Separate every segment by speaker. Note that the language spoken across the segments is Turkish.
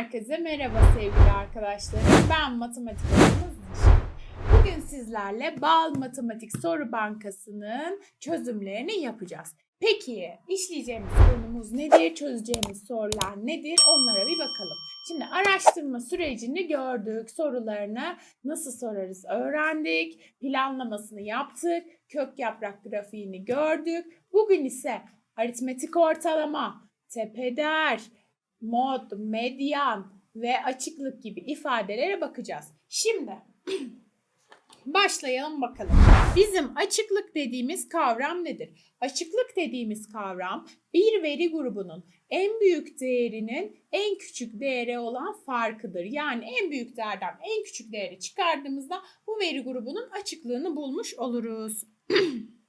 Speaker 1: Herkese merhaba sevgili arkadaşlarım. Ben matematik hocamız. Bugün sizlerle Bal Matematik Soru Bankası'nın çözümlerini yapacağız. Peki işleyeceğimiz konumuz nedir? Çözeceğimiz sorular nedir? Onlara bir bakalım. Şimdi araştırma sürecini gördük. Sorularını nasıl sorarız öğrendik. Planlamasını yaptık. Kök yaprak grafiğini gördük. Bugün ise aritmetik ortalama, tepeder, mod, medyan ve açıklık gibi ifadelere bakacağız. Şimdi başlayalım bakalım. Bizim açıklık dediğimiz kavram nedir? Açıklık dediğimiz kavram bir veri grubunun en büyük değerinin en küçük değere olan farkıdır. Yani en büyük değerden en küçük değeri çıkardığımızda bu veri grubunun açıklığını bulmuş oluruz.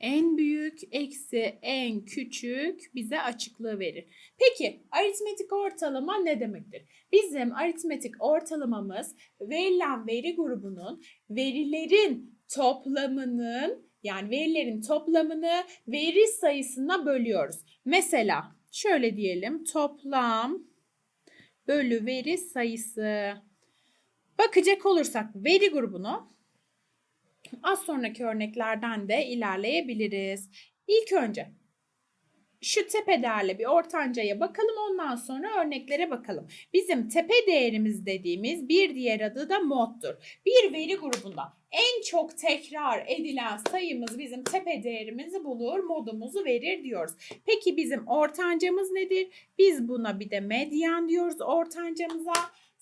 Speaker 1: En büyük eksi en küçük bize açıklığı verir. Peki aritmetik ortalama ne demektir? Bizim aritmetik ortalamamız verilen veri grubunun verilerin toplamının yani verilerin toplamını veri sayısına bölüyoruz. Mesela şöyle diyelim toplam bölü veri sayısı. Bakacak olursak veri grubunu Az sonraki örneklerden de ilerleyebiliriz. İlk önce şu tepe değerli bir ortancaya bakalım ondan sonra örneklere bakalım. Bizim tepe değerimiz dediğimiz bir diğer adı da moddur. Bir veri grubunda en çok tekrar edilen sayımız bizim tepe değerimizi bulur, modumuzu verir diyoruz. Peki bizim ortancamız nedir? Biz buna bir de medyan diyoruz ortancamıza.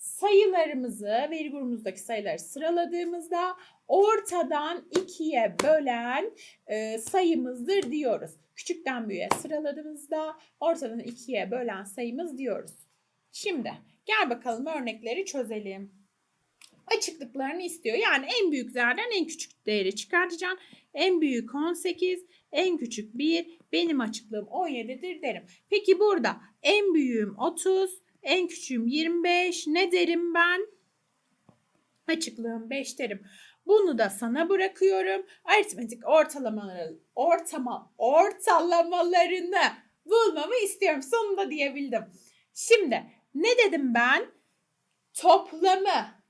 Speaker 1: Sayılarımızı, veri grubumuzdaki sayıları sıraladığımızda ortadan ikiye bölen e, sayımızdır diyoruz. Küçükten büyüğe sıraladığımızda ortadan ikiye bölen sayımız diyoruz. Şimdi gel bakalım örnekleri çözelim. Açıklıklarını istiyor. Yani en büyük değerden en küçük değeri çıkartacaksın. En büyük 18, en küçük 1, benim açıklığım 17'dir derim. Peki burada en büyüğüm 30, en küçüğüm 25. Ne derim ben? Açıklığım 5 derim. Bunu da sana bırakıyorum. Aritmetik ortalamaları, ortama, ortalamalarını bulmamı istiyorum. Sonunda diyebildim. Şimdi ne dedim ben? Toplamı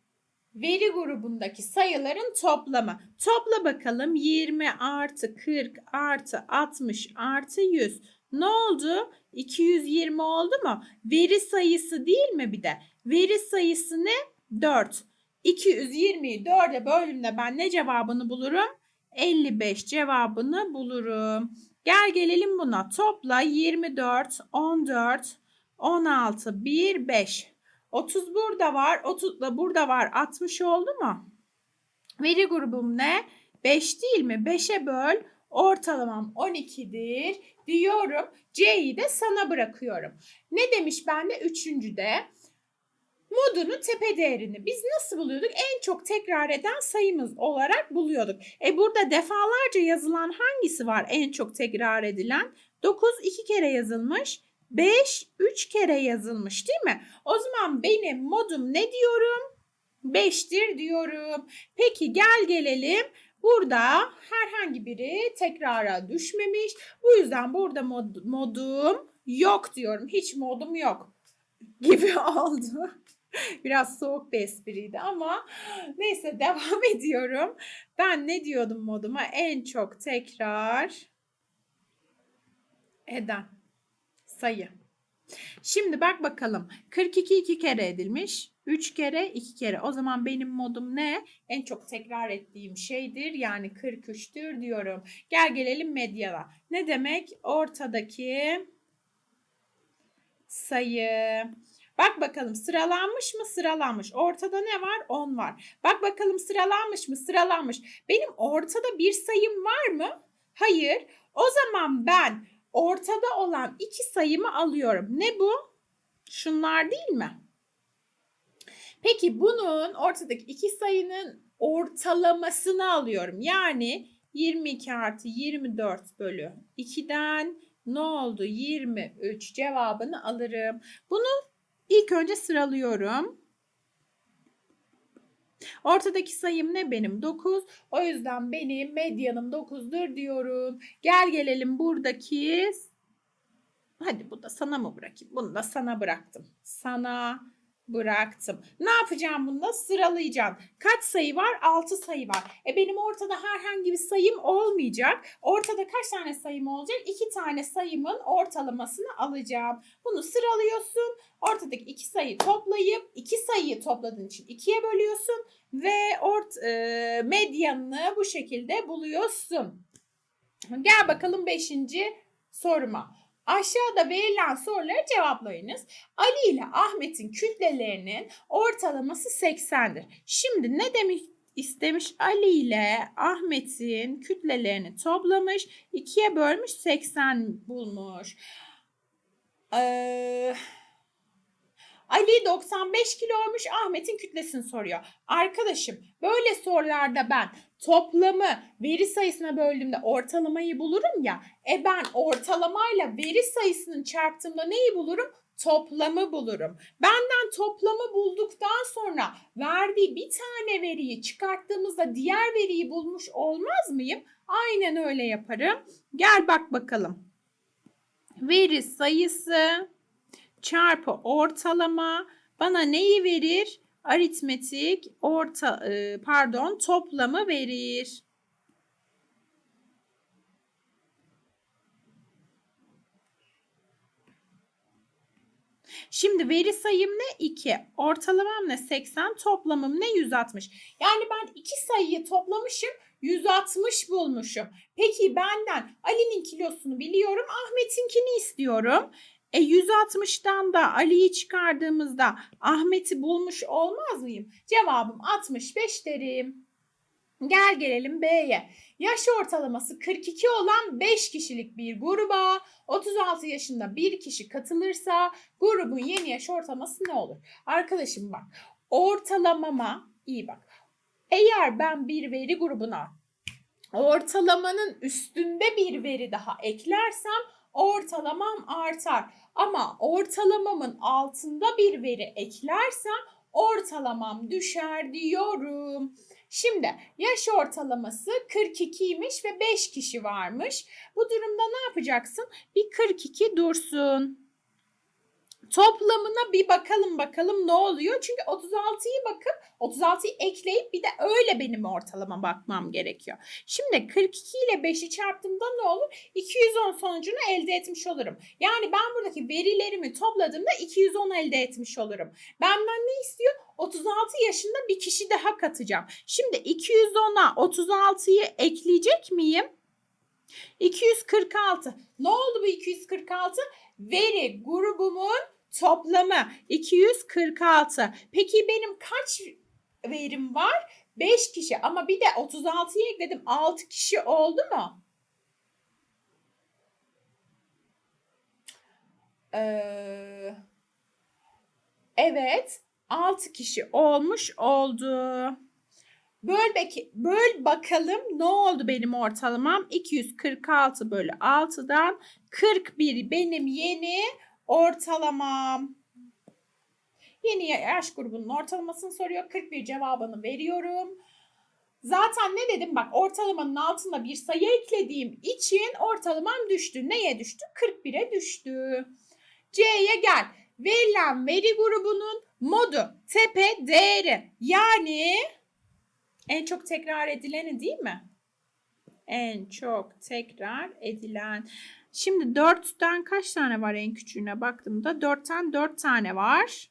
Speaker 1: veri grubundaki sayıların toplamı. Topla bakalım 20 artı 40 artı 60 artı 100. Ne oldu? 220 oldu mu? Veri sayısı değil mi bir de? Veri sayısı ne? 4. 220'yi 4'e böldüğümde ben ne cevabını bulurum? 55 cevabını bulurum. Gel gelelim buna. Topla 24, 14, 16, 1, 5. 30 burada var. 30 da burada var. 60 oldu mu? Veri grubum ne? 5 değil mi? 5'e böl. Ortalamam 12'dir diyorum. C'yi de sana bırakıyorum. Ne demiş bende üçüncüde? modunun tepe değerini biz nasıl buluyorduk? En çok tekrar eden sayımız olarak buluyorduk. E burada defalarca yazılan hangisi var en çok tekrar edilen? 9 iki kere yazılmış. 5 3 kere yazılmış değil mi? O zaman benim modum ne diyorum? 5'tir diyorum. Peki gel gelelim. Burada herhangi biri tekrara düşmemiş. Bu yüzden burada mod, modum yok diyorum. Hiç modum yok gibi oldu. Biraz soğuk bir espriydi ama neyse devam ediyorum. Ben ne diyordum moduma? En çok tekrar eden sayı. Şimdi bak bakalım. 42 iki kere edilmiş. 3 kere 2 kere. O zaman benim modum ne? En çok tekrar ettiğim şeydir. Yani 43'tür diyorum. Gel gelelim medyana. Ne demek? Ortadaki sayı. Bak bakalım sıralanmış mı? Sıralanmış. Ortada ne var? 10 var. Bak bakalım sıralanmış mı? Sıralanmış. Benim ortada bir sayım var mı? Hayır. O zaman ben ortada olan iki sayımı alıyorum. Ne bu? Şunlar değil mi? Peki bunun ortadaki iki sayının ortalamasını alıyorum. Yani 22 artı 24 bölü 2'den ne oldu? 23 cevabını alırım. Bunu İlk önce sıralıyorum. Ortadaki sayım ne benim? 9. O yüzden benim medyanım 9'dur diyorum. Gel gelelim buradaki Hadi bu da sana mı bırakayım? Bunu da sana bıraktım. Sana bıraktım. Ne yapacağım bunda? Sıralayacağım. Kaç sayı var? 6 sayı var. E benim ortada herhangi bir sayım olmayacak. Ortada kaç tane sayım olacak? 2 tane sayımın ortalamasını alacağım. Bunu sıralıyorsun. Ortadaki iki sayıyı toplayıp iki sayıyı topladığın için ikiye bölüyorsun ve ort e, medyanını bu şekilde buluyorsun. Gel bakalım 5. soruma. Aşağıda verilen soruları cevaplayınız. Ali ile Ahmet'in kütlelerinin ortalaması 80'dir. Şimdi ne demiş istemiş? Ali ile Ahmet'in kütlelerini toplamış, ikiye bölmüş, 80 bulmuş. Ee, Ali 95 kiloymuş, Ahmet'in kütlesini soruyor. Arkadaşım böyle sorularda ben toplamı veri sayısına böldüğümde ortalamayı bulurum ya. E ben ortalamayla veri sayısının çarptığımda neyi bulurum? Toplamı bulurum. Benden toplamı bulduktan sonra verdiği bir tane veriyi çıkarttığımızda diğer veriyi bulmuş olmaz mıyım? Aynen öyle yaparım. Gel bak bakalım. Veri sayısı çarpı ortalama bana neyi verir? Aritmetik orta e, pardon toplamı verir. Şimdi veri sayım ne? 2. Ortalamam ne? 80. Toplamım ne? 160. Yani ben iki sayıyı toplamışım. 160 bulmuşum. Peki benden Ali'nin kilosunu biliyorum. Ahmet'inkini istiyorum. E 160'tan da Ali'yi çıkardığımızda Ahmet'i bulmuş olmaz mıyım? Cevabım 65 derim. Gel gelelim B'ye. Yaş ortalaması 42 olan 5 kişilik bir gruba 36 yaşında bir kişi katılırsa grubun yeni yaş ortalaması ne olur? Arkadaşım bak ortalamama iyi bak. Eğer ben bir veri grubuna ortalamanın üstünde bir veri daha eklersem ortalamam artar. Ama ortalamamın altında bir veri eklersem ortalamam düşer diyorum. Şimdi yaş ortalaması 42'ymiş ve 5 kişi varmış. Bu durumda ne yapacaksın? Bir 42 dursun. Toplamına bir bakalım bakalım ne oluyor. Çünkü 36'yı bakıp 36'yı ekleyip bir de öyle benim ortalama bakmam gerekiyor. Şimdi 42 ile 5'i çarptığımda ne olur? 210 sonucunu elde etmiş olurum. Yani ben buradaki verilerimi topladığımda 210 elde etmiş olurum. Benden ne istiyor? 36 yaşında bir kişi daha katacağım. Şimdi 210'a 36'yı ekleyecek miyim? 246. Ne oldu bu 246? Veri grubumun toplamı 246. Peki benim kaç verim var? 5 kişi ama bir de 36'yı ekledim. 6 kişi oldu mu? Ee, evet. 6 kişi olmuş oldu. Böl, bek- böl bakalım ne oldu benim ortalamam? 246 bölü 6'dan 41 benim yeni ortalamam. Yeni yaş grubunun ortalamasını soruyor. 41 cevabını veriyorum. Zaten ne dedim bak ortalamanın altında bir sayı eklediğim için ortalamam düştü. Neye düştü? 41'e düştü. C'ye gel. Verilen veri grubunun modu tepe değeri yani en çok tekrar edileni değil mi? En çok tekrar edilen. Şimdi 4'ten kaç tane var en küçüğüne baktığımda 4'ten 4 tane var.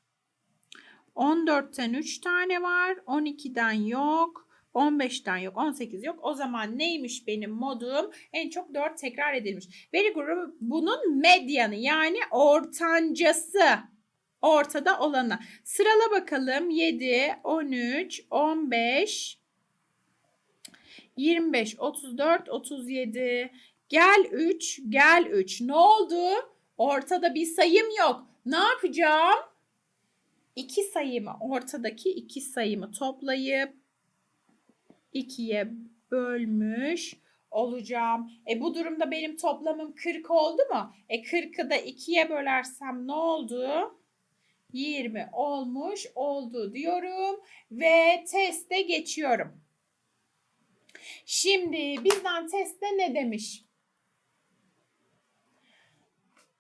Speaker 1: 14'ten 3 tane var. 12'den yok. 15'ten yok. 18 yok. O zaman neymiş benim modum? En çok 4 tekrar edilmiş. Veri grubu bunun medyanı yani ortancası. Ortada olanı. Sırala bakalım. 7, 13, 15, 25, 34, 37. Gel 3, gel 3. Ne oldu? Ortada bir sayım yok. Ne yapacağım? İki sayımı, ortadaki iki sayımı toplayıp ikiye bölmüş olacağım. E bu durumda benim toplamım 40 oldu mu? E 40'ı da ikiye bölersem ne oldu? 20 olmuş oldu diyorum ve teste geçiyorum. Şimdi bizden testte ne demiş?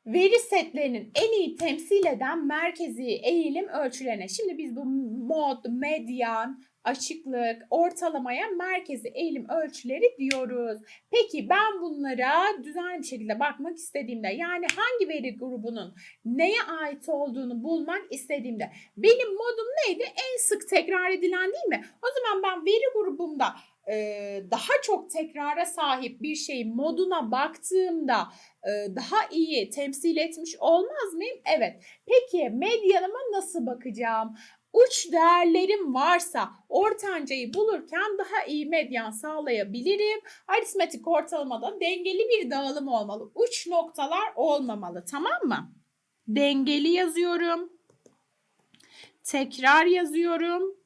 Speaker 1: Veri setlerinin en iyi temsil eden merkezi eğilim ölçülerine. Şimdi biz bu mod, medyan, açıklık, ortalamaya merkezi eğilim ölçüleri diyoruz. Peki ben bunlara düzenli bir şekilde bakmak istediğimde yani hangi veri grubunun neye ait olduğunu bulmak istediğimde benim modum neydi? En sık tekrar edilen değil mi? O zaman ben veri grubumda daha çok tekrara sahip bir şeyin moduna baktığımda daha iyi temsil etmiş olmaz mıyım? Evet. Peki medyanıma nasıl bakacağım? Uç değerlerim varsa ortancayı bulurken daha iyi medyan sağlayabilirim. Aritmetik ortalamada dengeli bir dağılım olmalı. Uç noktalar olmamalı tamam mı? Dengeli yazıyorum. Tekrar yazıyorum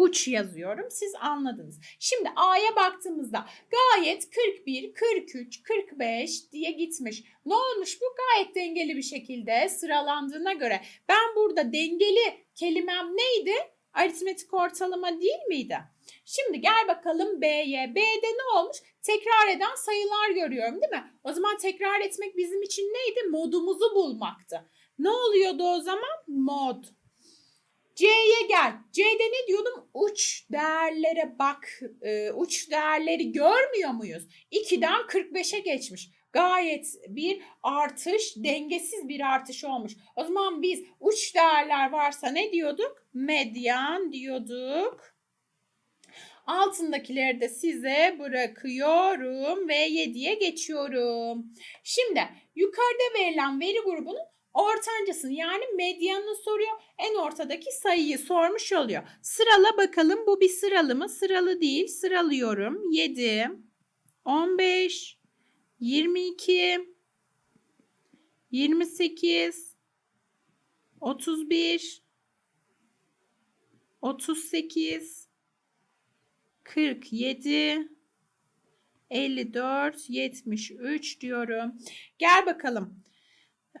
Speaker 1: uç yazıyorum. Siz anladınız. Şimdi A'ya baktığımızda gayet 41, 43, 45 diye gitmiş. Ne olmuş bu? Gayet dengeli bir şekilde sıralandığına göre. Ben burada dengeli kelimem neydi? Aritmetik ortalama değil miydi? Şimdi gel bakalım B'ye. B'de ne olmuş? Tekrar eden sayılar görüyorum değil mi? O zaman tekrar etmek bizim için neydi? Modumuzu bulmaktı. Ne oluyordu o zaman? Mod. C'ye gel. C'de ne diyordum? Uç değerlere bak. Ee, uç değerleri görmüyor muyuz? 2'den 45'e geçmiş. Gayet bir artış, dengesiz bir artış olmuş. O zaman biz uç değerler varsa ne diyorduk? Medyan diyorduk. Altındakileri de size bırakıyorum ve 7'ye geçiyorum. Şimdi yukarıda verilen veri grubunun ortancasını yani medyanını soruyor. En ortadaki sayıyı sormuş oluyor. Sırala bakalım bu bir sıralı mı? Sıralı değil. Sıralıyorum. 7, 15, 22, 28, 31, 38, 47, 54, 73 diyorum. Gel bakalım.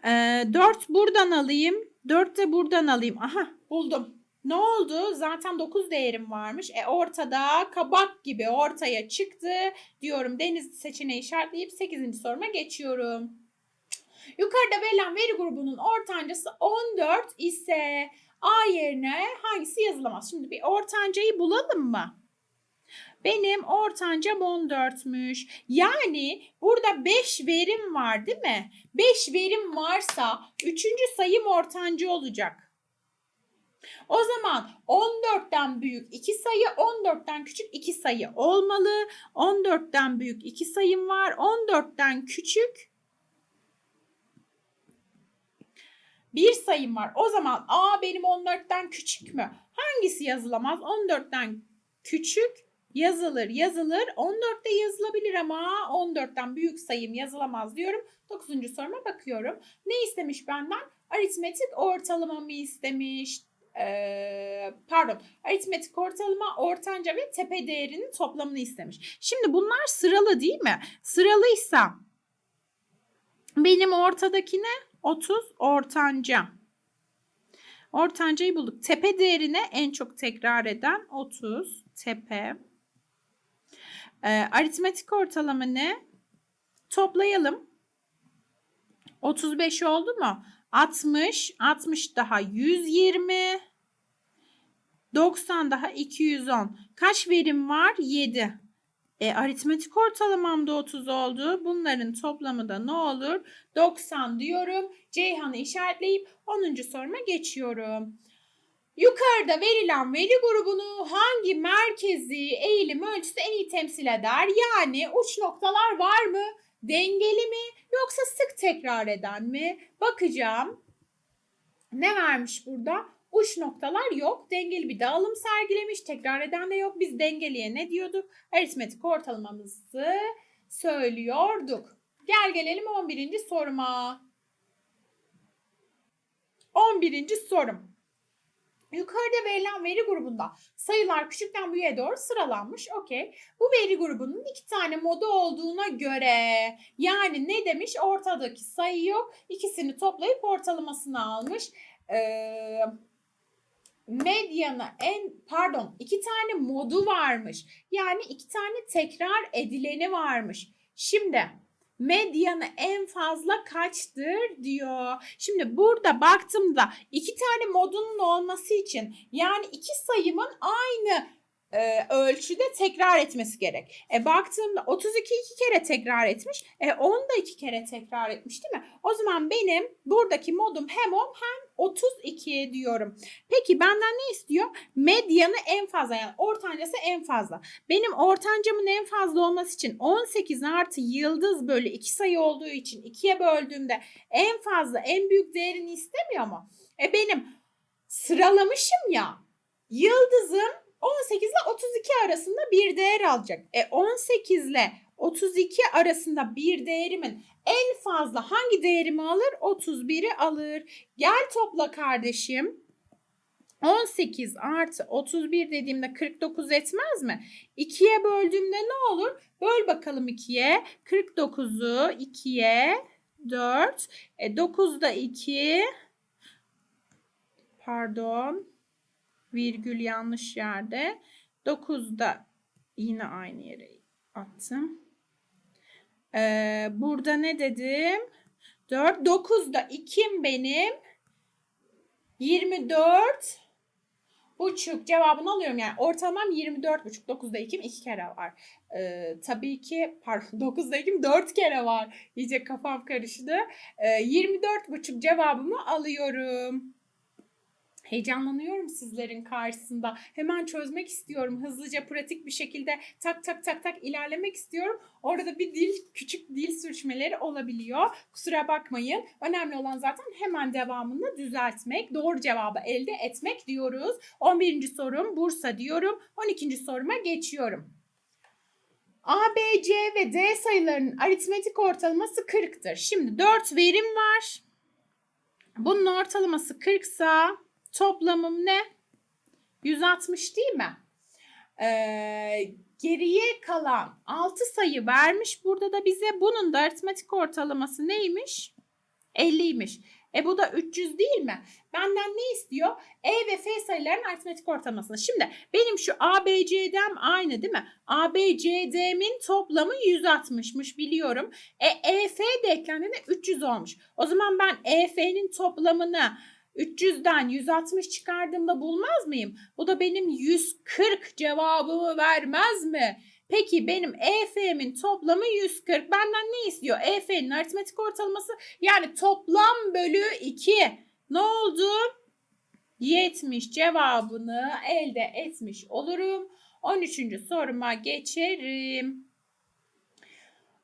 Speaker 1: Ee, 4 buradan alayım. 4 de buradan alayım. Aha buldum. Ne oldu? Zaten 9 değerim varmış. E ortada kabak gibi ortaya çıktı. Diyorum deniz seçeneği işaretleyip 8. soruma geçiyorum. Yukarıda verilen veri grubunun ortancası 14 ise A yerine hangisi yazılamaz? Şimdi bir ortancayı bulalım mı? Benim ortancam 14'müş. Yani burada 5 verim var değil mi? 5 verim varsa 3. sayım ortancı olacak. O zaman 14'ten büyük 2 sayı, 14'ten küçük 2 sayı olmalı. 14'ten büyük 2 sayım var. 14'ten küçük bir sayım var. O zaman A benim 14'ten küçük mü? Hangisi yazılamaz? 14'ten küçük yazılır yazılır. 14'te yazılabilir ama 14'ten büyük sayım yazılamaz diyorum. 9. soruma bakıyorum. Ne istemiş benden? Aritmetik ortalamamı istemiş. Ee, pardon aritmetik ortalama ortanca ve tepe değerinin toplamını istemiş. Şimdi bunlar sıralı değil mi? Sıralıysa benim ortadaki ne? 30 ortanca. Ortancayı bulduk. Tepe değerine en çok tekrar eden 30 tepe. E, aritmetik ortalama ne? Toplayalım. 35 oldu mu? 60, 60 daha 120, 90 daha 210. Kaç verim var? 7. E, aritmetik ortalamam da 30 oldu. Bunların toplamı da ne olur? 90 diyorum. Ceyhan'ı işaretleyip 10. soruma geçiyorum. Yukarıda verilen veri grubunu hangi merkezi eğilim ölçüsü en iyi temsil eder? Yani uç noktalar var mı? Dengeli mi? Yoksa sık tekrar eden mi? Bakacağım. Ne vermiş burada? Uç noktalar yok. Dengeli bir dağılım sergilemiş. Tekrar eden de yok. Biz dengeliye ne diyorduk? Aritmetik ortalamamızı söylüyorduk. Gel gelelim 11. soruma. 11. sorum. Yukarıda verilen veri grubunda sayılar küçükten büyüğe doğru sıralanmış. Okey. Bu veri grubunun iki tane modu olduğuna göre yani ne demiş? Ortadaki sayı yok. İkisini toplayıp ortalamasını almış. Ee, medyana en pardon iki tane modu varmış. Yani iki tane tekrar edileni varmış. Şimdi medyanı en fazla kaçtır diyor. Şimdi burada baktığımda iki tane modunun olması için yani iki sayımın aynı e, ölçüde tekrar etmesi gerek. E baktığımda 32 iki kere tekrar etmiş. E 10 da iki kere tekrar etmiş değil mi? O zaman benim buradaki modum hem 10 hem 32 diyorum. Peki benden ne istiyor? Medyanı en fazla yani ortancası en fazla. Benim ortancamın en fazla olması için 18 artı yıldız bölü 2 sayı olduğu için 2'ye böldüğümde en fazla en büyük değerini istemiyor mu? E benim sıralamışım ya yıldızım 18 ile 32 arasında bir değer alacak. E 18 ile 32 arasında bir değerimin en fazla hangi değerimi alır? 31'i alır. Gel topla kardeşim. 18 artı 31 dediğimde 49 etmez mi? 2'ye böldüğümde ne olur? Böl bakalım 2'ye. 49'u 2'ye 4. E 9'da 2. Pardon. Virgül yanlış yerde. 9'da yine aynı yere attım. Ee, burada ne dedim? 4. 9'da 2'm benim. 24 buçuk cevabını alıyorum. Yani ortalamam 24 buçuk. 9'da 2'm 2 kere var. Ee, tabii ki pardon 9'da 2'm 4 kere var. İyice kafam karıştı. Ee, 24 buçuk cevabımı alıyorum. Heyecanlanıyorum sizlerin karşısında. Hemen çözmek istiyorum. Hızlıca, pratik bir şekilde tak tak tak tak ilerlemek istiyorum. Orada bir dil, küçük dil sürçmeleri olabiliyor. Kusura bakmayın. Önemli olan zaten hemen devamını düzeltmek, doğru cevabı elde etmek diyoruz. 11. sorum Bursa diyorum. 12. soruma geçiyorum. A, B, C ve D sayılarının aritmetik ortalaması 40'tır. Şimdi 4 verim var. Bunun ortalaması 40 sa toplamım ne? 160 değil mi? Ee, geriye kalan 6 sayı vermiş. Burada da bize bunun da aritmetik ortalaması neymiş? 50'ymiş. E bu da 300 değil mi? Benden ne istiyor? E ve F sayıların aritmetik ortalamasını. Şimdi benim şu A, B, C'den aynı değil mi? A, B, C, D'min toplamı 160'mış biliyorum. E, E, F de eklendiğinde 300 olmuş. O zaman ben E, F'nin toplamını 300'den 160 çıkardığımda bulmaz mıyım? Bu da benim 140 cevabımı vermez mi? Peki benim EF'min toplamı 140. Benden ne istiyor? EF'nin aritmetik ortalaması yani toplam bölü 2. Ne oldu? 70 cevabını elde etmiş olurum. 13. soruma geçerim.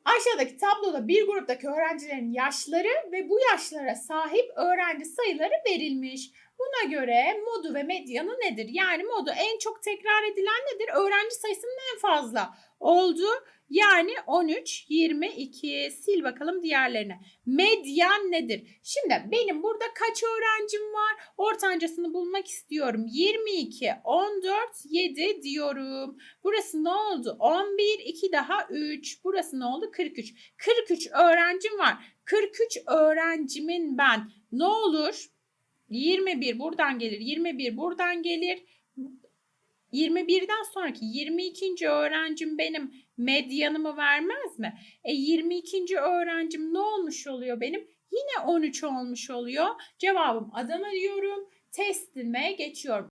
Speaker 1: Aşağıdaki tabloda bir gruptaki öğrencilerin yaşları ve bu yaşlara sahip öğrenci sayıları verilmiş. Buna göre modu ve medyanı nedir? Yani modu en çok tekrar edilen nedir? Öğrenci sayısının en fazla oldu. Yani 13, 22. Sil bakalım diğerlerine. Medyan nedir? Şimdi benim burada kaç öğrencim var? Ortancasını bulmak istiyorum. 22, 14, 7 diyorum. Burası ne oldu? 11, 2 daha 3. Burası ne oldu? 43. 43 öğrencim var. 43 öğrencimin ben ne olur? 21 buradan gelir. 21 buradan gelir. 21'den sonraki 22. öğrencim benim medyanımı vermez mi? E 22. öğrencim ne olmuş oluyor benim? Yine 13 olmuş oluyor. Cevabım Adana diyorum. Testime geçiyorum.